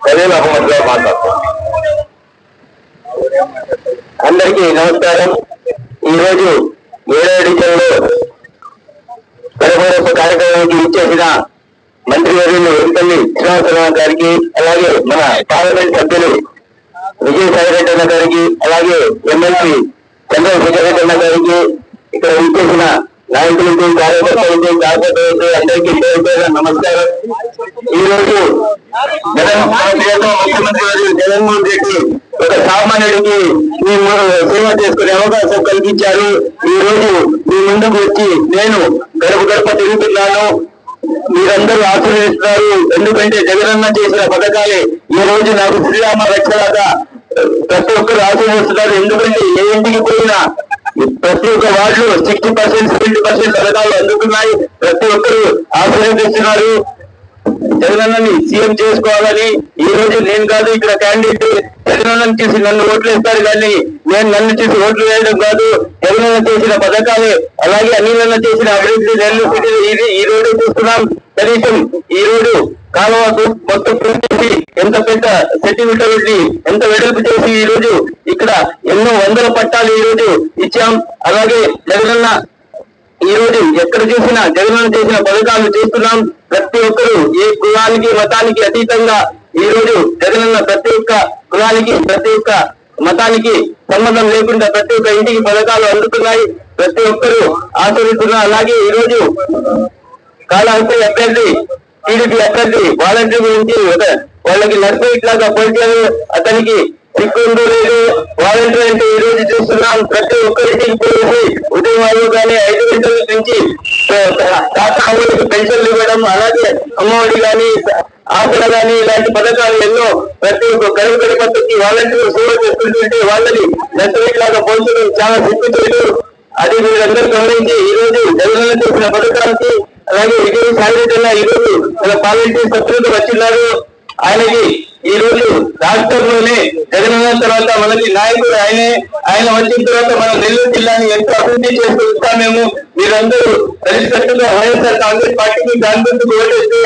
ఖలీల్ అహ్మద్ గారు మాట్లాడతాం అందరికీ నమస్కారం. ఈరోజు ఏడో ఎడిషన్లో కార్యక్రమానికి ఇచ్చేసిన మంత్రి వర్యులు వెంపల్లి శ్రీనివాసరావు గారికి అలాగే మన పార్లమెంట్ సభ్యులు విజయసాయి రెడ్డి అన్న గారికి అలాగే ఎమ్మెల్సీ చంద్రశేఖర్ రెడ్డి అన్న గారికి ఇక్కడ ఇచ్చేసిన నాయకులకి కార్యకర్తలకి కార్యకర్తలకి అందరికీ నమస్కారం. ఈ రోజు ముఖ్యమంత్రి గారు జగన్మోహన్ రెడ్డి ఒక సామాన్యుడికి మీ సేవ చేసుకునే అవకాశం కల్పించారు. ఈ రోజు మీ ముందుకు వచ్చి నేను గడప గడప తిరుగుతున్నాను. మీరందరూ ఆశీర్వదిస్తున్నారు. ఎందుకంటే జగనన్న చేసిన పథకాలే ఈ రోజు నాకు శ్రీరామ రక్షలాగా ప్రతి ఒక్కరు ఆశీర్వదిస్తున్నారు. ఎందుకంటే ఏ ఇంటికి పోయినా ప్రతి ఒక్క వార్డులో సిక్స్టీ పర్సెంట్ సెవెంటీ పర్సెంట్ పథకాలు అందుతున్నాయి. ప్రతి ఒక్కరు ఆశీర్వదిస్తున్నారు జగనన్నని సీఎం చేసుకోవాలని ఈ రోజు నేను కాదు ఇక్కడ క్యాండిడేట్ జగనన్నని చేసి నన్ను ఓట్లు వేస్తారు కానీ నేను నన్ను చూసి ఓట్లు వేయడం కాదు. జగనన్న చేసిన పథకాలే అలాగే అనిలన్న చేసిన అభివృద్ధి నెల్లూరు సిటీలో ఇది ఈ రోడ్డు చూస్తున్నాం. కనీసం ఈ రోడ్డు కాలువకు మొత్తం పూర్తి ఎంత పెద్ద సెంటీమీటర్ పెట్టి ఎంత వెడల్పు చేసి ఈ రోజు ఇక్కడ ఎన్నో వందల పట్టాలు ఈ రోజు ఇచ్చాం. అలాగే జగనన్న ఈ రోజు ఎక్కడ చూసినా జగనన్న చేసిన పథకాలు చూస్తున్నాం. ప్రతి ఒక్కరు ఏ కులానికి మతానికి అతీతంగా ఈ రోజు జగనన్న ప్రతి ఒక్క కులానికి ప్రతి ఒక్క మతానికి సంబంధం లేకుండా ప్రతి ఒక్క ఇంటికి పథకాలు అందుతున్నాయి. ప్రతి ఒక్కరు ఆచరిస్తున్నారు. అలాగే ఈ రోజు కాళహస్తి అభ్యర్థి టీడీపీ అభ్యర్థి వాలంటీర్ గురించి వాళ్ళకి నడిపే లాగా పోల్చారు అతనికి సిక్కు లేదు వాలంటీర్ అంటే ఈ రోజు చూస్తున్నాం. ప్రతి ఒక్కరికి పోయేసి ఉదయం వాళ్ళు కానీ ఐదు గంటల నుంచి తాతకి పెన్షన్లు ఇవ్వడం అలాగే అమ్మఒడి కానీ ఆసన కానీ ఇలాంటి పథకాలు ఎన్నో ప్రతి ఒక్క కరువు కడిపత్తికి వాలంటీర్లు సేవ చేస్తుంటే వాళ్ళని నర్సరీ పోల్చడం చాలా సిగ్గుచేటు అది మీరందరూ గమనించి ఈ రోజు జగన్ చేసిన పథకానికి అలాగే విజయ సాగరికల్లా ఈ రోజు మన పార్లమెంటరీ సభ్యులతో వచ్చినారు. ఆయనకి ఈ రోజు రాష్ట్రంలోనే జగన్ తర్వాత మనకి నాయకుడు ఆయనే. ఆయన వచ్చిన తర్వాత మనం నెల్లూరు జిల్లాని ఎంతో అభివృద్ధి చేస్తూ ఉంటామేమో మీరందరూ కలిసికట్టుగా వైఎస్ఆర్ కాంగ్రెస్ పార్టీకి దాని ఓటేస్తే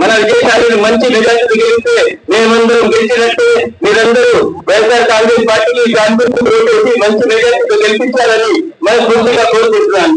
మన విజయసాయి మంచి మెజార్టీ గెలిస్తే మేమందరం గెలిచినట్టు. మీరందరూ వైఎస్ఆర్ కాంగ్రెస్ పార్టీకి దాని ఓటేసి మంచి మెజార్టీతో గెలిపించాలని మనస్ఫూర్తిగా కోరుకుంటున్నాను.